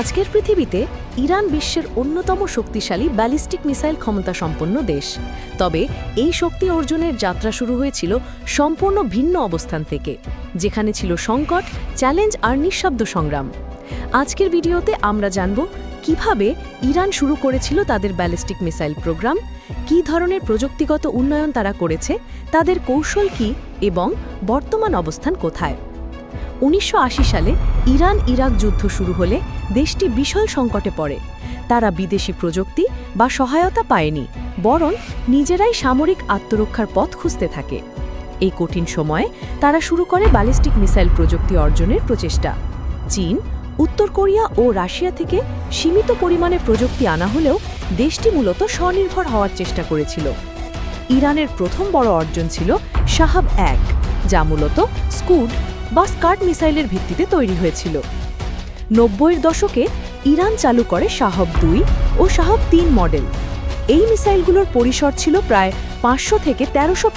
আজকের পৃথিবীতে ইরান বিশ্বের অন্যতম শক্তিশালী ব্যালিস্টিক মিসাইল ক্ষমতা সম্পন্ন দেশ। তবে এই শক্তি অর্জনের যাত্রা শুরু হয়েছিল সম্পূর্ণ ভিন্ন অবস্থান থেকে, যেখানে ছিল সংকট, চ্যালেঞ্জ আর নিঃশব্দ সংগ্রাম। আজকের ভিডিওতে আমরা জানব কীভাবে ইরান শুরু করেছিল তাদের ব্যালিস্টিক মিসাইল প্রোগ্রাম, কী ধরনের প্রযুক্তিগত উন্নয়ন তারা করেছে, তাদের কৌশল কী এবং বর্তমান অবস্থান কোথায়। উনিশশো আশি সালে ইরান ইরাক যুদ্ধ শুরু হলে দেশটি বিশাল সংকটে পড়ে। তারা বিদেশি প্রযুক্তি বা সহায়তা পায়নি, বরং নিজেরাই সামরিক আত্মরক্ষার পথ খুঁজতে থাকে। এই কঠিন সময়ে তারা শুরু করে ব্যালিস্টিক মিসাইল প্রযুক্তি অর্জনের প্রচেষ্টা। চীন, উত্তর কোরিয়া ও রাশিয়া থেকে সীমিত পরিমাণে প্রযুক্তি আনা হলেও দেশটি মূলত স্বনির্ভর হওয়ার চেষ্টা করেছিল। ইরানের প্রথম বড় অর্জন ছিল শাহাব এক, যা মূলত স্কুড বা স্কার্ট মিসাইলের ভিত্তিতে তৈরি হয়েছিল। নব্বইয়ের দশকে ইরান চালু করে শাহব দুই ও শাহব তিন মডেল। এই মিসাইলগুলোর পরিসর ছিল প্রায় পাঁচশো থেকে তেরোশো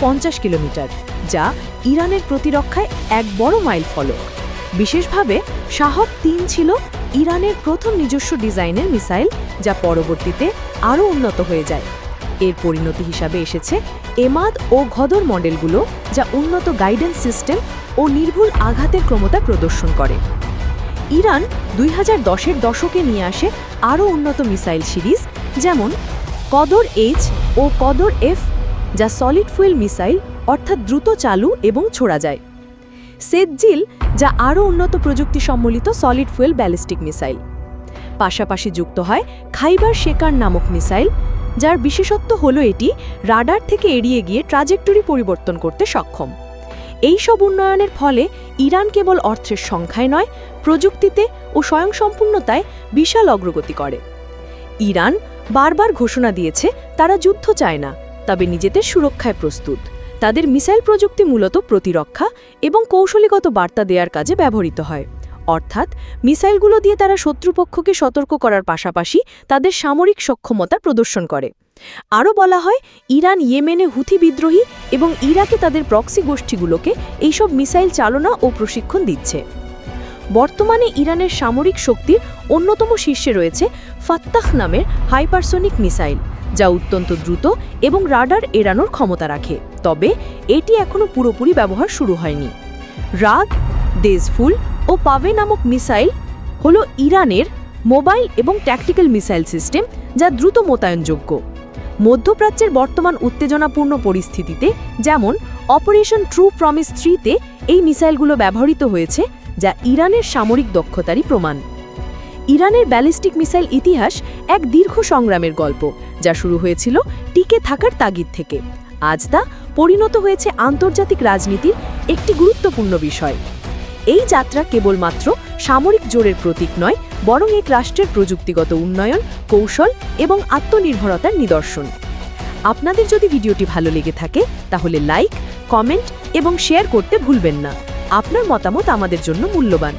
কিলোমিটার, যা ইরানের প্রতিরক্ষায় এক বড় মাইল ফলক। বিশেষভাবে শাহব তিন ছিল ইরানের প্রথম নিজস্ব ডিজাইনের মিসাইল, যা পরবর্তীতে আরও উন্নত হয়ে যায়। এর পরিণতি হিসাবে এসেছে এমাদ ও ঘদর মডেলগুলো, যা উন্নত গাইডেন্স সিস্টেম ও নির্ভুল আঘাতের ক্ষমতা প্রদর্শন করে। ইরান দুই হাজার দশের দশকে নিয়ে আসে আরও উন্নত মিসাইল সিরিজ, যেমন কদর এইচ ও কদর এফ, যা সলিড ফুয়েল মিসাইল, অর্থাৎ দ্রুত চালু এবং ছোড়া যায়। সেজ্জিল যা আরও উন্নত প্রযুক্তি সম্বলিত সলিড ফুয়েল ব্যালিস্টিক মিসাইল। পাশাপাশি যুক্ত হয় খাইবার শেকার নামক মিসাইল, যার বিশেষত্ব হলো এটি রাডার থেকে এড়িয়ে গিয়ে ট্রাজেক্টরি পরিবর্তন করতে সক্ষম। এই সব উন্নয়নের ফলে ইরান কেবল অর্থের সংখ্যায় নয়, প্রযুক্তিতে ও স্বয়ংসম্পূর্ণতায় বিশাল অগ্রগতি করে। ইরান বারবার ঘোষণা দিয়েছে, তারা যুদ্ধ চায় না, তবে নিজেদের সুরক্ষায় প্রস্তুত। তাদের মিসাইল প্রযুক্তি মূলত প্রতিরক্ষা এবং কৌশলীগত বার্তা দেওয়ার কাজে ব্যবহৃত হয়। অর্থাৎ মিসাইলগুলো দিয়ে তারা শত্রুপক্ষকে সতর্ক করার পাশাপাশি তাদের সামরিক সক্ষমতা প্রদর্শন করে। আরও বলা হয়, ইরান, ইয়েমেনে হুথি বিদ্রোহী এবং ইরাকে তাদের প্রক্সি গোষ্ঠীগুলোকে এইসব মিসাইল চালনা ও প্রশিক্ষণ দিচ্ছে। বর্তমানে ইরানের সামরিক শক্তির অন্যতম শীর্ষে রয়েছে ফাত্তাহ নামের হাইপারসোনিক মিসাইল, যা অত্যন্ত দ্রুত এবং রাডার এড়ানোর ক্ষমতা রাখে। তবে এটি এখনও পুরোপুরি ব্যবহার শুরু হয়নি। রাগ দেজফুল ও পাভে নামক মিসাইল হল ইরানের মোবাইল এবং ট্যাকটিক্যাল মিসাইল সিস্টেম যা দ্রুত মোতায়েনযোগ্য। মধ্যপ্রাচ্যের বর্তমান উত্তেজনাপূর্ণ পরিস্থিতিতে যেমন অপারেশন ট্রু প্রমিস থ্রিতে এই মিসাইলগুলো ব্যবহৃত হয়েছে, যা ইরানের সামরিক দক্ষতারই প্রমাণ। ইরানের ব্যালিস্টিক মিসাইল ইতিহাস এক দীর্ঘ সংগ্রামের গল্প, যা শুরু হয়েছিল টিকে থাকার তাগিদ থেকে। আজ তা পরিণত হয়েছে আন্তর্জাতিক রাজনীতির একটি গুরুত্বপূর্ণ বিষয়। এই যাত্রা কেবলমাত্র সামরিক জোরের প্রতীক নয়, বরং এক রাষ্ট্রের প্রযুক্তিগত উন্নয়ন, কৌশল এবং আত্মনির্ভরতার নিদর্শন। আপনাদের যদি ভিডিওটি ভালো লেগে থাকে, তাহলে লাইক, কমেন্ট এবং শেয়ার করতে ভুলবেন না। আপনার মতামত আমাদের জন্য মূল্যবান।